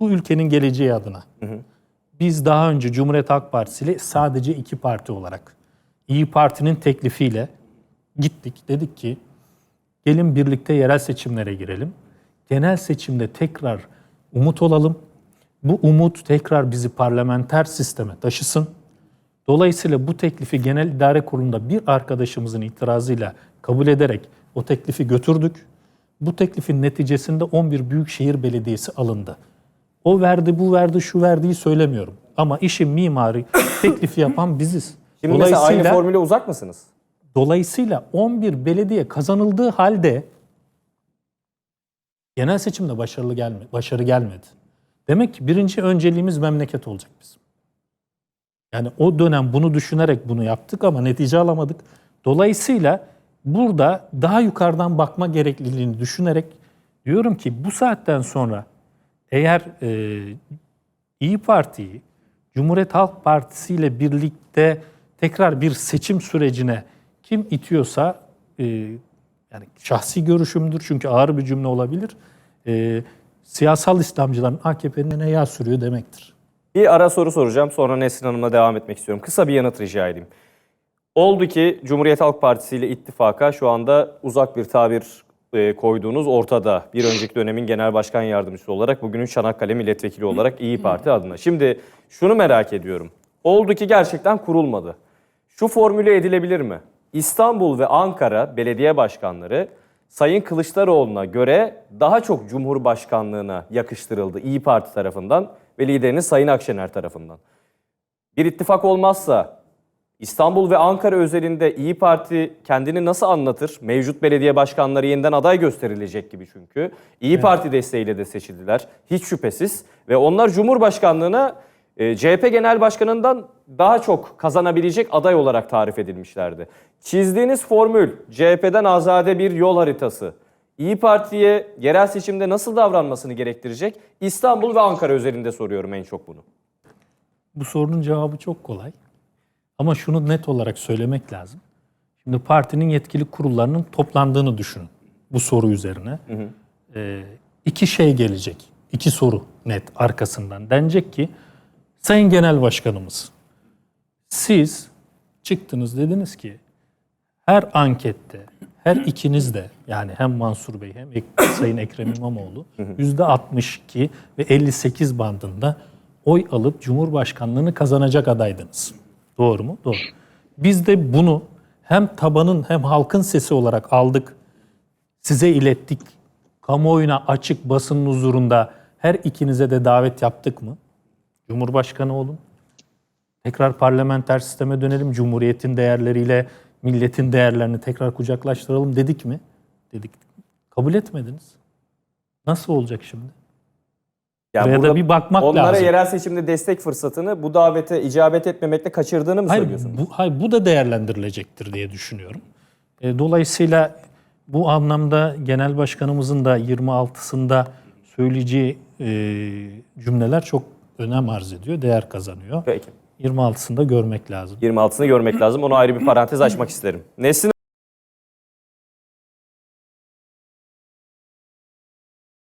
bu ülkenin geleceği adına. Biz daha önce Cumhuriyet Halk Partisi ile sadece iki parti olarak İyi Parti'nin teklifiyle gittik. Dedik ki gelin birlikte yerel seçimlere girelim. Genel seçimde tekrar umut olalım. Bu umut tekrar bizi parlamenter sisteme taşısın. Dolayısıyla bu teklifi Genel İdare Kurulu'nda bir arkadaşımızın itirazıyla kabul ederek o teklifi götürdük. Bu teklifin neticesinde 11 Büyükşehir Belediyesi alındı. O verdi, bu verdi, şu verdiği söylemiyorum. Ama işin mimarı teklifi yapan biziz. Şimdi mesela aynı formüle uzak mısınız? Dolayısıyla 11 belediye kazanıldığı halde genel seçimde başarılı gelme, başarı gelmedi. Demek ki birinci önceliğimiz memleket olacak bizim. Yani o dönem bunu düşünerek bunu yaptık ama netice alamadık. Dolayısıyla burada daha yukarıdan bakma gerekliliğini düşünerek diyorum ki bu saatten sonra eğer e, İyi Parti'yi Cumhuriyet Halk Partisi ile birlikte tekrar bir seçim sürecine kim itiyorsa e, yani şahsi görüşümdür çünkü ağır bir cümle olabilir. E, siyasal İslamcıların AKP'nin yağ sürüyor demektir. Bir ara soru soracağım sonra Nesrin Hanım'la devam etmek istiyorum. Kısa bir yanıt rica edeyim. Oldu ki Cumhuriyet Halk Partisi ile ittifaka şu anda uzak bir tabir e, koyduğunuz ortada. Bir önceki dönemin genel başkan yardımcısı olarak bugünün Çanakkale milletvekili olarak İyi Parti adına. Şimdi şunu merak ediyorum. Oldu ki gerçekten kurulmadı. Şu formüle edilebilir mi? İstanbul ve Ankara belediye başkanları Sayın Kılıçdaroğlu'na göre daha çok Cumhurbaşkanlığına yakıştırıldı İyi Parti tarafından ve lideriniz Sayın Akşener tarafından. Bir ittifak olmazsa İstanbul ve Ankara özelinde İyi Parti kendini nasıl anlatır? Mevcut belediye başkanları yeniden aday gösterilecek gibi çünkü. İyi Parti desteğiyle de seçildiler. Hiç şüphesiz. Ve onlar Cumhurbaşkanlığına e, CHP Genel Başkanı'ndan daha çok kazanabilecek aday olarak tarif edilmişlerdi. Çizdiğiniz formül CHP'den azade bir yol haritası. İyi Parti'ye yerel seçimde nasıl davranmasını gerektirecek? İstanbul ve Ankara özelinde soruyorum en çok bunu. Bu sorunun cevabı çok kolay. Ama şunu net olarak söylemek lazım. Şimdi partinin yetkili kurullarının toplandığını düşünün bu soru üzerine. Ee, iki şey gelecek. İki soru net arkasından. Denecek ki Sayın Genel Başkanımız siz çıktınız dediniz ki her ankette her ikiniz de yani hem Mansur Bey hem Sayın Ekrem İmamoğlu yüzde 62 ve 58 bandında oy alıp Cumhurbaşkanlığını kazanacak adaydınız. Doğru mu? Doğru. Biz de bunu hem tabanın hem halkın sesi olarak aldık, size ilettik. Kamuoyuna açık basının huzurunda her ikinize de davet yaptık mı? Cumhurbaşkanı olun. Tekrar parlamenter sisteme dönelim. Cumhuriyetin değerleriyle milletin değerlerini tekrar kucaklaştıralım dedik mi? Dedik. Kabul etmediniz. Nasıl olacak şimdi? Yani Buraya da bir bakmak onlara lazım. yerel seçimde destek fırsatını bu davete icabet etmemekle kaçırdığını mı Hayır söylüyorsunuz? bu, hayır, bu da değerlendirilecektir diye düşünüyorum. E, dolayısıyla bu anlamda genel başkanımızın da 26'sında söyleyeceği e, cümleler çok önem arz ediyor, değer kazanıyor. Peki. 26'sında görmek lazım. 26'sını görmek lazım. Onu ayrı bir parantez açmak isterim. Nesrin